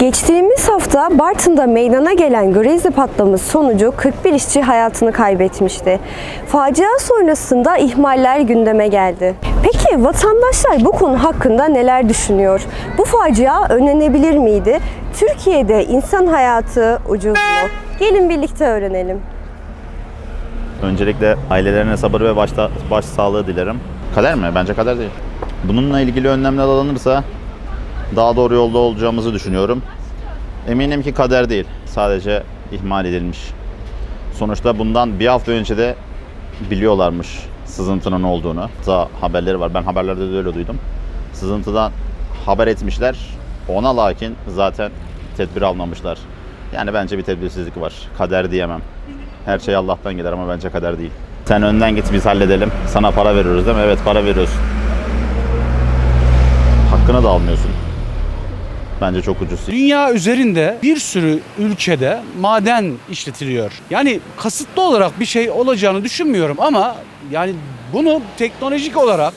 Geçtiğimiz hafta Bartın'da meydana gelen Grezli patlaması sonucu 41 işçi hayatını kaybetmişti. Facia sonrasında ihmaller gündeme geldi. Peki vatandaşlar bu konu hakkında neler düşünüyor? Bu facia önlenebilir miydi? Türkiye'de insan hayatı ucuz mu? Gelin birlikte öğrenelim. Öncelikle ailelerine sabır ve başta, baş sağlığı dilerim. Kader mi? Bence kader değil. Bununla ilgili önlemler alınırsa daha doğru yolda olacağımızı düşünüyorum. Eminim ki kader değil. Sadece ihmal edilmiş. Sonuçta bundan bir hafta önce de biliyorlarmış sızıntının olduğunu. Daha haberleri var. Ben haberlerde de öyle duydum. Sızıntıdan haber etmişler. Ona lakin zaten tedbir almamışlar. Yani bence bir tedbirsizlik var. Kader diyemem. Her şey Allah'tan gelir ama bence kader değil. Sen önden git biz halledelim. Sana para veriyoruz değil mi? Evet para veriyorsun. Hakkını da almıyorsun. Bence çok ucuz. Dünya üzerinde bir sürü ülkede maden işletiliyor. Yani kasıtlı olarak bir şey olacağını düşünmüyorum ama yani bunu teknolojik olarak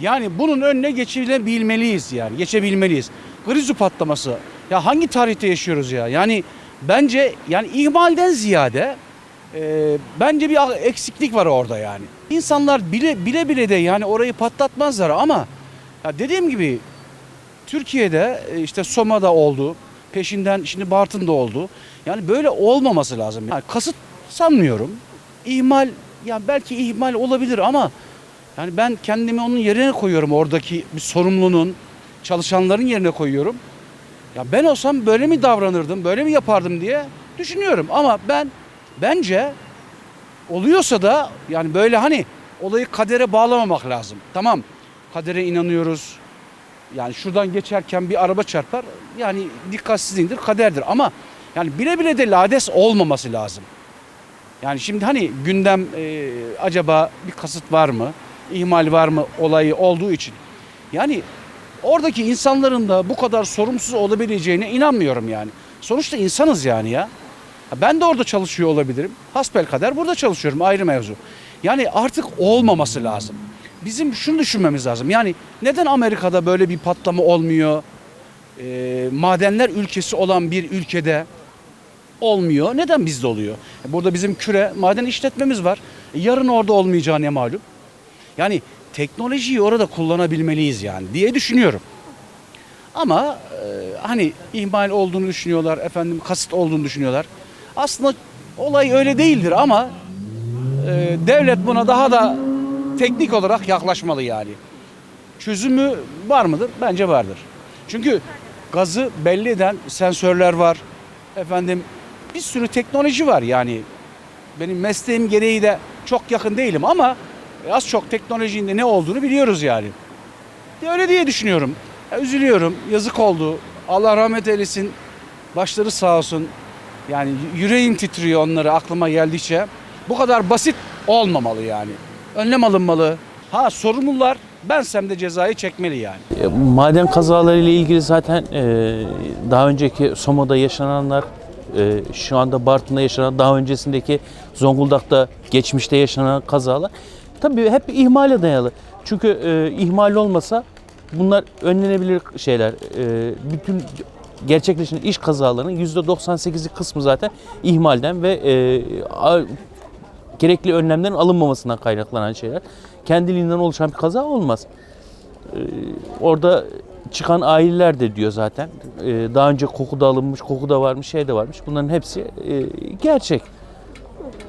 yani bunun önüne geçebilmeliyiz yani geçebilmeliyiz. Grizu patlaması ya hangi tarihte yaşıyoruz ya? Yani bence yani ihmalden ziyade e, bence bir eksiklik var orada yani. İnsanlar bile bile bile de yani orayı patlatmazlar ama ya dediğim gibi Türkiye'de e, işte Soma'da oldu. Peşinden şimdi Bartın'da oldu. Yani böyle olmaması lazım. Yani kasıt sanmıyorum. İhmal yani belki ihmal olabilir ama yani ben kendimi onun yerine koyuyorum oradaki bir sorumlunun, çalışanların yerine koyuyorum. Ya ben olsam böyle mi davranırdım, böyle mi yapardım diye düşünüyorum. Ama ben bence oluyorsa da yani böyle hani olayı kadere bağlamamak lazım. Tamam kadere inanıyoruz, yani şuradan geçerken bir araba çarpar. Yani dikkatsizliğindir, kaderdir. Ama yani bile bile de lades olmaması lazım. Yani şimdi hani gündem e, acaba bir kasıt var mı? ihmal var mı olayı olduğu için. Yani oradaki insanların da bu kadar sorumsuz olabileceğine inanmıyorum yani. Sonuçta insanız yani ya. Ben de orada çalışıyor olabilirim. Hasbel kader burada çalışıyorum ayrı mevzu. Yani artık olmaması lazım. Bizim şunu düşünmemiz lazım. Yani neden Amerika'da böyle bir patlama olmuyor? Ee, madenler ülkesi olan bir ülkede olmuyor. Neden bizde oluyor? E, Burada bizim küre maden işletmemiz var. E, Yarın orada olmayacağı ne malum? Yani teknolojiyi orada kullanabilmeliyiz yani diye düşünüyorum. Ama e, hani ihmal olduğunu düşünüyorlar, efendim kasıt olduğunu düşünüyorlar. Aslında olay öyle değildir ama e, devlet buna daha da teknik olarak yaklaşmalı yani. Çözümü var mıdır? Bence vardır. Çünkü gazı belli eden sensörler var. Efendim bir sürü teknoloji var yani. Benim mesleğim gereği de çok yakın değilim ama az çok teknolojinin de ne olduğunu biliyoruz yani. Öyle diye düşünüyorum. Ya üzülüyorum. Yazık oldu. Allah rahmet eylesin. Başları sağ olsun. Yani yüreğim titriyor onları aklıma geldikçe. Bu kadar basit olmamalı yani. Önlem alınmalı. Ha sorumlular bensem de cezayı çekmeli yani. E, Maden kazaları ile ilgili zaten e, daha önceki Soma'da yaşananlar, e, şu anda Bartın'da yaşanan, daha öncesindeki Zonguldak'ta geçmişte yaşanan kazalar tabii hep ihmale dayalı. Çünkü e, ihmal olmasa bunlar önlenebilir şeyler. E, bütün gerçekleşen iş kazalarının %98'i kısmı zaten ihmalden ve e, gerekli önlemlerin alınmamasından kaynaklanan şeyler. Kendiliğinden oluşan bir kaza olmaz. Ee, orada çıkan aileler de diyor zaten. Ee, daha önce koku da alınmış, koku da varmış, şey de varmış. Bunların hepsi e, gerçek.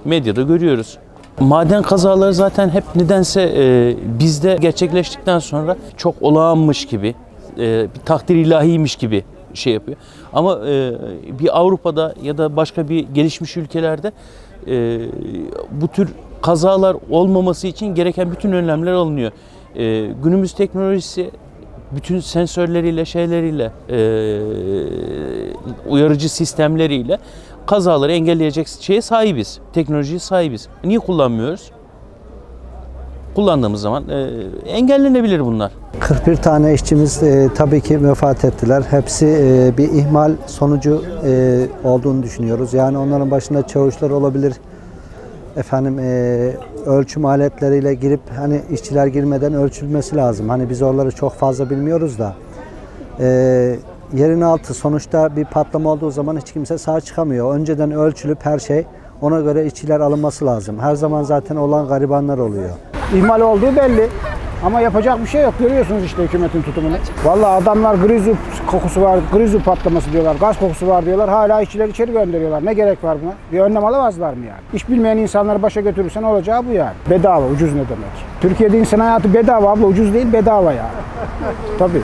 Medyada görüyoruz. Maden kazaları zaten hep nedense e, bizde gerçekleştikten sonra çok olağanmış gibi, e, bir takdir ilahiymiş gibi şey yapıyor. Ama e, bir Avrupa'da ya da başka bir gelişmiş ülkelerde e, bu tür kazalar olmaması için gereken bütün önlemler alınıyor. E, günümüz teknolojisi bütün sensörleriyle, şeyleriyle, e, uyarıcı sistemleriyle kazaları engelleyecek şeye sahibiz. Teknolojiye sahibiz. Niye kullanmıyoruz? Kullandığımız zaman e, engellenebilir bunlar. 41 tane işçimiz e, tabii ki vefat ettiler. Hepsi e, bir ihmal sonucu e, olduğunu düşünüyoruz. Yani onların başında çavuşlar olabilir. Efendim e, ölçüm aletleriyle girip hani işçiler girmeden ölçülmesi lazım. Hani biz oraları çok fazla bilmiyoruz da. E, yerin altı sonuçta bir patlama olduğu zaman hiç kimse sağ çıkamıyor. Önceden ölçülüp her şey ona göre işçiler alınması lazım. Her zaman zaten olan garibanlar oluyor. İhmal olduğu belli. Ama yapacak bir şey yok. Görüyorsunuz işte hükümetin tutumunu. Vallahi adamlar grizu kokusu var, grizu patlaması diyorlar, gaz kokusu var diyorlar. Hala işçileri içeri gönderiyorlar. Ne gerek var buna? Bir önlem alamazlar mı yani? İş bilmeyen insanları başa götürürsen olacağı bu yani. Bedava, ucuz ne demek? Türkiye'de insan hayatı bedava abla, ucuz değil bedava yani. Tabii.